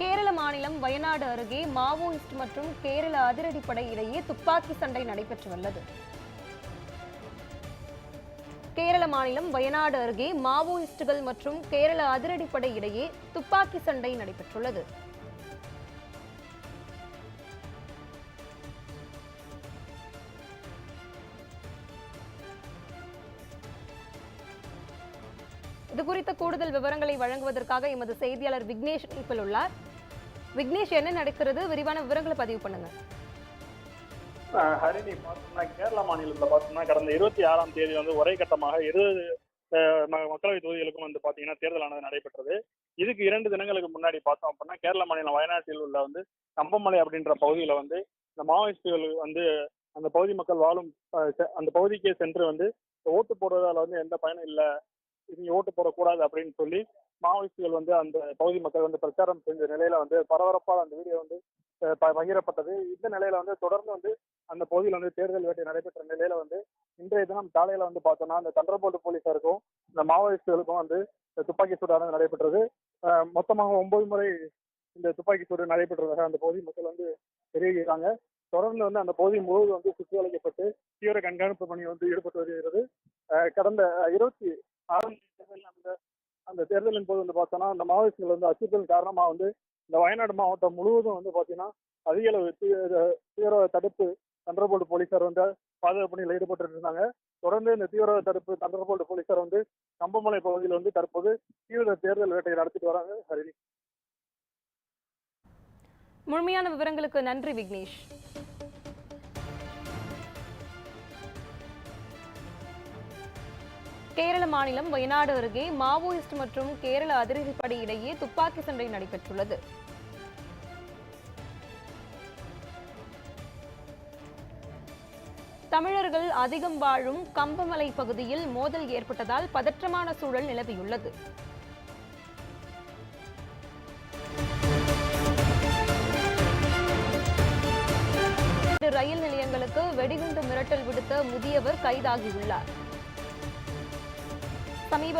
கேரள மாநிலம் வயநாடு அருகே மாவோயிஸ்ட் மற்றும் கேரள அதிரடிப்படை இடையே துப்பாக்கி சண்டை நடைபெற்றுள்ளது கேரள மாநிலம் வயநாடு அருகே மாவோயிஸ்டுகள் மற்றும் கேரள அதிரடிப்படை இடையே துப்பாக்கி சண்டை நடைபெற்றுள்ளது. இது குறித்த கூடுதல் விவரங்களை வழங்குவதற்காக எமது செய்தியாளர் விக்னேஷ் இணைப்பில் உள்ளார். விக்னேஷ் என்ன நடக்கிறது? விரிவான விவரங்களை பதிவு பண்ணுங்க. ஹரிணி பார்த்தோம்னா கேரள மாநிலத்தில் பார்த்தோம்னா கடந்த இருபத்தி ஆறாம் தேதி வந்து ஒரே கட்டமாக இருபது மக்களவை தொகுதிகளுக்கும் வந்து பாத்தீங்கன்னா தேர்தலானது நடைபெற்றது. இதுக்கு இரண்டு தினங்களுக்கு முன்னாடி பார்த்தோம் அப்படின்னா கேரள மாநிலம் வயநாட்டில் உள்ள வந்து கம்பமலை அப்படின்ற பகுதியில வந்து இந்த மாவோயிஸ்டுகள் வந்து அந்த பகுதி மக்கள் வாழும் அந்த பகுதிக்கே சென்று வந்து ஓட்டு போடுறதால வந்து எந்த பயனும் இல்லை. நீங்க ஓட்டு போடக்கூடாது அப்படின்னு சொல்லி மாவோயிஸ்டுகள் வந்து அந்த பகுதி மக்கள் வந்து பிரச்சாரம் செஞ்ச நிலையில வந்து பரபரப்பாக அந்த வீடியோ வந்து ப- பகிரப்பட்டது. இந்த நிலையில வந்து தொடர்ந்து வந்து அந்த பகுதியில் வந்து தேர்தல் வேட்டை நடைபெற்ற நிலையில வந்து இன்றைய தினம் காலையில வந்து பார்த்தோம்னா அந்த தண்டர்போல்ட் போலீசாருக்கும் இந்த மாவோயிஸ்டுகளுக்கும் வந்து துப்பாக்கி சூடானது நடைபெற்றது. மொத்தமாக ஒன்பது முறை இந்த துப்பாக்கி சூடு நடைபெற்றதாக அந்த பகுதி மக்கள் வந்து தெரிவிக்கிறாங்க. தொடர்ந்து வந்து அந்த பகுதி முழுவதும் வந்து சுற்றி வளைக்கப்பட்டு தீவிர கண்காணிப்பு பணி வந்து ஈடுபட்டு வருகிறது. கடந்த இருபத்தி ஆரம்பித்த அந்த அந்த தேர்தலின் போது வந்து பார்த்தோம்னா அந்த மாவோயிஸ்டுகள் வந்து அச்சுறுத்தல் காரணமாக வந்து இந்த வயநாடு மாவட்டம் முழுவதும் வந்து பார்த்தீங்கன்னா அதிக அளவு தீவிரவாத தடுப்பு தண்டர்போல்ட் போலீசார் வந்து பாதுகாப்பு பணியில் ஈடுபட்டு இருந்தாங்க. தொடர்ந்து இந்த தீவிரவாத தடுப்பு தண்டர்போல்ட் போலீசார் வந்து கம்பமலை பகுதியில் வந்து தற்போது தீவிர தேர்தல் வேட்டையை நடத்திட்டு வராங்க. ஹரிணி. முழுமையான விவரங்களுக்கு நன்றி விக்னேஷ். கேரள மாநிலம் வயநாடு அருகே மாவோயிஸ்ட் மற்றும் கேரள அதிரடிப்படை இடையே துப்பாக்கி சண்டை நடைபெற்றுள்ளது. தமிழர்கள் அதிகம் வாழும் கம்பமலை பகுதியில் மோதல் ஏற்பட்டதால் பதற்றமான சூழல் நிலவியுள்ளது. ரயில் நிலையங்களுக்கு வெடிகுண்டு மிரட்டல் விடுத்த முதியவர் கைதாகியுள்ளார். hasta mi